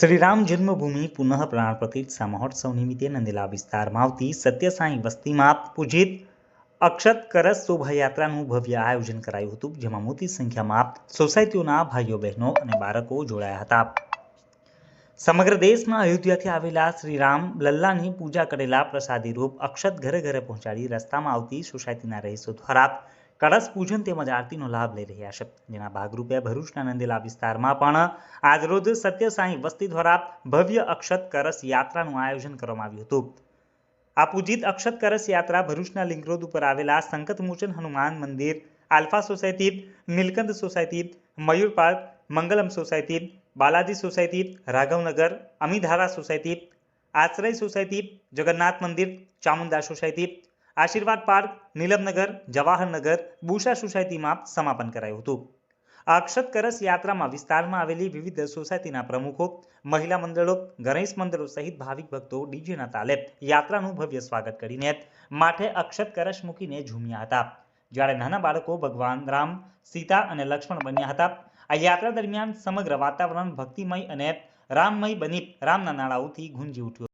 શ્રીરામ જન્મભૂમિ પુનઃ પ્રાણ પ્રતિષ્ઠા મહોત્સવ નિમિત્તે નંદેલા વિસ્તારમાં આવતી સત્યસાઈ વસ્તીમાં પૂજિત અક્ષત કરસ શોભાયાત્રાનું ભવ્ય આયોજન કરાયું હતું, જેમાં મોટી સંખ્યામાં સોસાયટીઓના ભાઈઓ, બહેનો અને બાળકો જોડાયા હતા. સમગ્ર દેશમાં અયોધ્યાથી આવેલા શ્રીરામ લલ્લાની પૂજા કરેલા પ્રસાદી રૂપ અક્ષત ઘરે ઘરે પહોંચાડી રસ્તામાં આવતી સોસાયટીના રહીશો દ્વારા કળશ પૂજન તેમજ આરતીનો લાભ લઈ રહ્યા છે. જેના ભાગરૂપે ભરૂચના નંદેલા વિસ્તારમાં પણ આજરોજ સત્યસાંઈ વસ્તી દ્વારા ભવ્ય અક્ષત કરસ યાત્રાનું આયોજન કરવામાં આવ્યું હતું. આ પૂજિત અક્ષત કરસ યાત્રા ભરૂચના લિંક રોડ ઉપર આવેલા સંકટમોચન હનુમાન મંદિર, alpha society, Nilkanth society, Mayur park, Mangalam society, Balaji society, Raghavnagar, Amidhara society, Ashray society, Jagannath મંદિર, ચામુંડા સોસાયટી આશીર્વાદ પાર્ક, નીલમનગર, જવાહરનગર, બુશા સોસાયટીમાં સમાપન કરાયું હતું. અક્ષત કરસ યાત્રામાં વિસ્તારમાં આવેલી વિવિધ સોસાયટીના પ્રમુખો, મહિલા મંડળો, ગણેશ મંડળો સહિત ભાવિક ભક્તો, ડીજેના તાલે યાત્રાનું ભવ્ય સ્વાગત કરીને માથે અક્ષત કરશ મૂકીને ઝૂમ્યા હતા. જ્યારે નાના બાળકો ભગવાન રામ, સીતા અને લક્ષ્મણ બન્યા હતા, આ યાત્રા દરમિયાન સમગ્ર વાતાવરણ ભક્તિમય અને રામમય બની રામના નાળાઓથી ગુંજી ઉઠ્યું